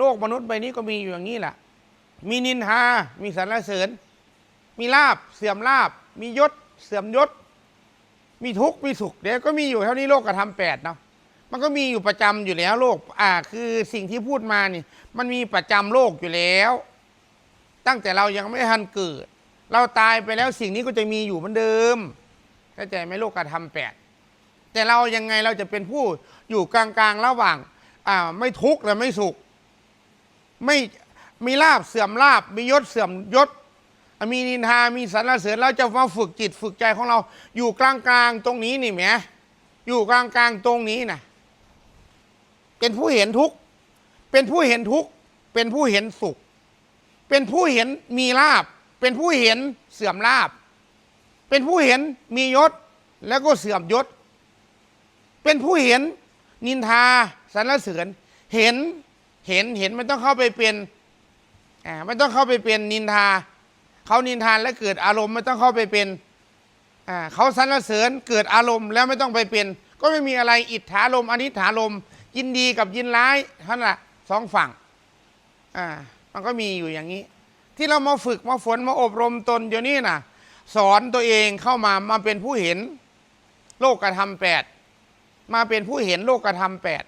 โลกมนุษย์ใบนี้ก็มีอยู่อย่างนี้แหละมีนินทา มีสรรเสริญ มีลาบเสื่อมลาบ มียศ เสื่อมยศ มีทุกข์มีสุขเดี๋ยวก็มีอยู่เท่านี้โลกกระทำแปดเนาะมันก็มีอยู่ประจำอยู่แล้วโลก อ่า คือสิ่งที่พูดมานี่ มันมีประจำโลกอยู่แล้ว ตั้งแต่เรายังไม่ทันเกิด เราตายไปแล้วสิ่งนี้ก็จะมีอยู่เหมือนเดิมเข้าใจไหมโลกกระทำแปดแต่เรายังไงเราจะเป็นผู้อยู่กลางๆระหว่าง อ่า ไม่ทุกข์และไม่สุข ไม่มีลาบเสื่อมลาบ มียศเสื่อมยศ มีนินทามีสรรเสริญเราจะมาฝึกจิตฝึกใจของเรา อยู่กลางๆตรงนี้นี่แหมอยู่กลางๆตรงนี้นะเป็นผู้เห็นทุกเป็นผู้เห็นทุกเป็นผู้เห็นสุข เป็นผู้เห็นมีลาบ เป็นผู้เห็นเสื่อมลาบ เป็นผู้เห็นมียศแล้วก็เสื่อมยศ เป็นผู้เห็นนินทาสรรเสริญเห็น เห็นเห็นมันต้องเข้าไปเป็นอ่าไม่ต้องเข้าไปเป็นนินทาเขานินทานแล้วเกิดอารมณ์ไม่ต้องเข้าไปเป็นอ่าเขาสรรเสริญเกิดอารมณ์แล้วไม่ต้องไปเป็น ก็ไม่มีอะไรอิทธารมอนิถารมยินดีกับยินร้ายเท่านั้นแหละสองฝั่งอ่ามันก็มีอยู่อย่างนี้ ที่เรามาฝึกมาฝนมาอบรมตนเดี๋ยวนี้นะสอนตัวเองเข้ามามาเป็นผู้เห็น โลกกระทำแปดมาเป็นผู้เห็นโลกกระทำแปด